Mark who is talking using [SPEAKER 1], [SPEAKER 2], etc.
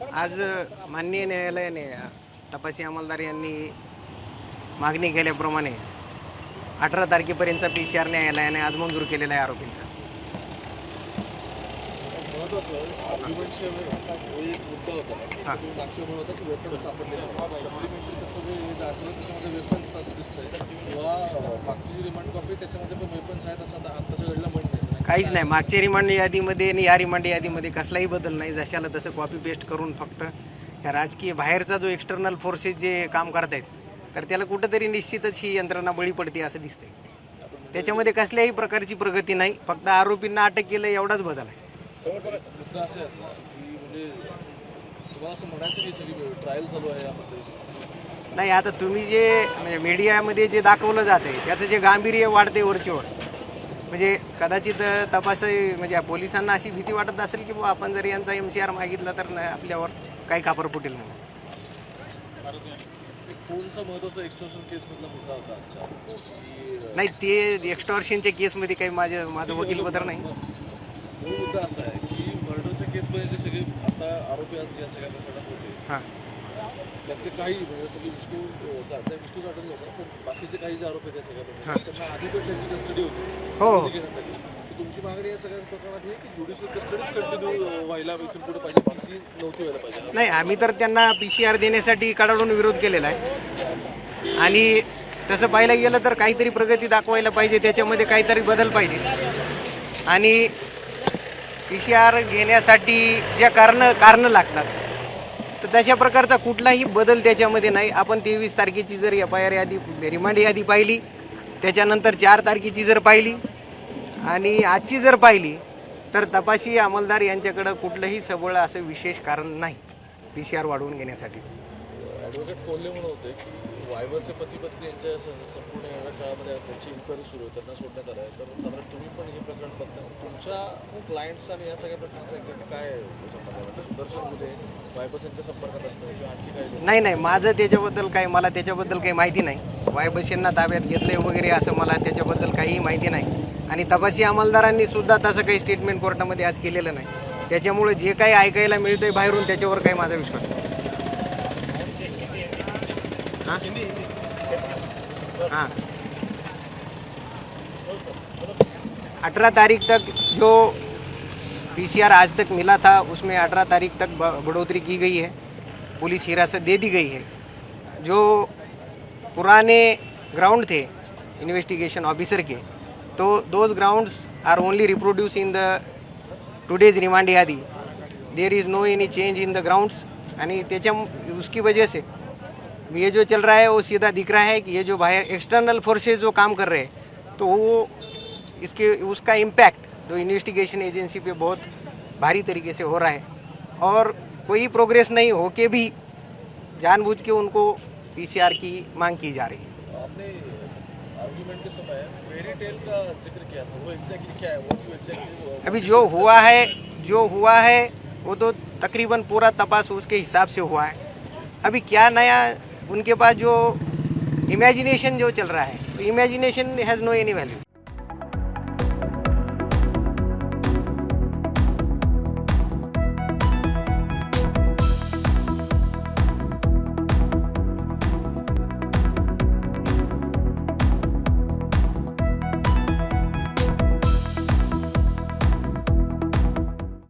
[SPEAKER 1] आज माननीय न्यायालयाने तपासी अंमलदार यांनी मागणी केल्याप्रमाणे अठरा तारखेपर्यंतचा पी सी आर न्यायालयाने आज मंजूर केलेला आहे आरोपींचा.
[SPEAKER 2] एक होता मागची जी रिमांड कॉपी त्याच्यामध्ये पण वेपन्स आहेत असं आता आत्ताच्या वेळेला म्हणणं आहे
[SPEAKER 1] काहीच नाही. मागच्या रिमांड यादीमध्ये आणि या रिमांड यादीमध्ये कसलाही बदल नाही. जशाला तसं कॉपी पेस्ट करून फक्त या राजकीय बाहेरचा जो एक्सटर्नल फोर्सेस जे काम करतायत तर त्याला कुठंतरी निश्चितच ही यंत्रणा बळी पडते असं दिसतंय. त्याच्यामध्ये कसल्याही प्रकारची प्रगती नाही. फक्त आरोपींना अटक केलं एवढाच बदल आहे.
[SPEAKER 2] आहेत म्हणजे आहे
[SPEAKER 1] नाही आता तुम्ही जे म्हणजे मीडियामध्ये जे दाखवलं जाते त्याचं जे गांभीर्य वाढते वरचीवर म्हणजे कदाचित तपास म्हणजे पोलिसांना अशी भीती वाटत असेल की बुवा आपण जर यांचा एम सी आर मागितला तर आपल्यावर काही खापर फुटेल म्हणून. नाही ते एक्स्टॉर्शनच्या केसमध्ये काही माझं माझं वकीलपत्र नाही.
[SPEAKER 2] मूळ मुद्दा असा आहे की मर्डरच्या केसमध्ये जे सगळे आता आरोपी आज या सगळ्या प्रकरणात होते.
[SPEAKER 1] हां.
[SPEAKER 2] त्यातले काही म्हणजे सगळे विष्णू अं, जा- त्या विष्णू जाधव होता पण बाकीचे काही जे आरोप आहेत त्या त्यांना आधी पण त्यांची कस्टडी होती.
[SPEAKER 1] हो.
[SPEAKER 2] कस्टडी घेण्यात आली तर तुमची मागणी या सगळ्या प्रकरणात ही की ज्युडिशियल कस्टडीच कंटिन्यू व्हायला इथून पुढे पाहिजे पीसी नव्हती व्हायला पाहिजे.
[SPEAKER 1] नाही आम्ही तर त्यांना पी सी आर देण्यासाठी कडाडून विरोध केलेला आहे. आणि तसं पाहायला गेलं तर काहीतरी प्रगती दाखवायला पाहिजे त्याच्यामध्ये काहीतरी बदल पाहिजे. आणि पी सी आर घेण्यासाठी ज्या कारणं कारणं लागतात तर तशा प्रकारचा कुठलाही बदल त्याच्यामध्ये नाही. आपण तेवीस तारखेची जर एफ आय आर यादी रिमांड यादी पाहिली त्याच्यानंतर चार तारखेची जर पाहिली आणि आजची जर पाहिली तर तपाशी अंमलदार यांच्याकडं कुठलंही सबळ असं विशेष कारण नाही. पी सी आर वाढवून घेण्यासाठीचं
[SPEAKER 2] वायवरचे पती पत्नी यांच्या संपूर्ण एवढ्या काळामध्ये त्यांची इन्क्वायरी सुरू आहे त्यांना सोडण्यात आलं आहे तर साधारण तुम्ही पण हे प्रकरण बघता. तुमच्या क्लायंट्स आणि या सगळ्या प्रकरणाचा एक्झॅक्ट काय संबंध सुदर्शन मुले वायबस यांच्या संपर्कात असतं किंवा आणखी काही
[SPEAKER 1] नाही नाही. माझं त्याच्याबद्दल काही मला त्याच्याबद्दल काही माहिती नाही. वायबशेंना ताब्यात घेतले वगैरे असं मला त्याच्याबद्दल काहीही माहिती नाही. आणि तपासी अंमलदारांनी सुद्धा तसं काही स्टेटमेंट कोर्टामध्ये आज केलेलं नाही. त्याच्यामुळे जे काही ऐकायला मिळतंय बाहेरून त्याच्यावर काही माझा विश्वास नाही. हाँ? हाँ. अठारह तारीख तक जो पीसीआर आज तक मिला था उसमें अठारह तारीख तक ब- बढ़ोतरी की गई है। पुलिस हिरासत दे दी गई है। जो पुराने ग्राउंड थे इन्वेस्टिगेशन ऑफिसर के तो those grounds are only reproduce in the today's remand यादी। There is no any change in the grounds आणि त्याच्या उसकी वजह से ये जो चल रहा है वो सीधा दिख रहा है कि ये जो बाहर एक्सटर्नल फोर्सेज जो काम कर रहे हैं तो वो इसके उसका इम्पैक्ट जो इन्वेस्टिगेशन एजेंसी पे बहुत भारी तरीके से हो रहा है। और कोई प्रोग्रेस नहीं हो के भी जानबूझ के उनको पीसीआर की मांग की जा रही है।
[SPEAKER 2] आपने आर्ग्यूमेंट के समय फेरी टेल का ज़िक्र किया था वो एग्जैक्टली क्या है? वो जो एग्जैक्टली
[SPEAKER 1] अभी जो हुआ है जो हुआ है वो तो तकरीबन पूरा तपास उसके हिसाब से हुआ है। अभी क्या नया उनके पास जो इमेजिनेशन जो चल रहा है तो imagination has no any value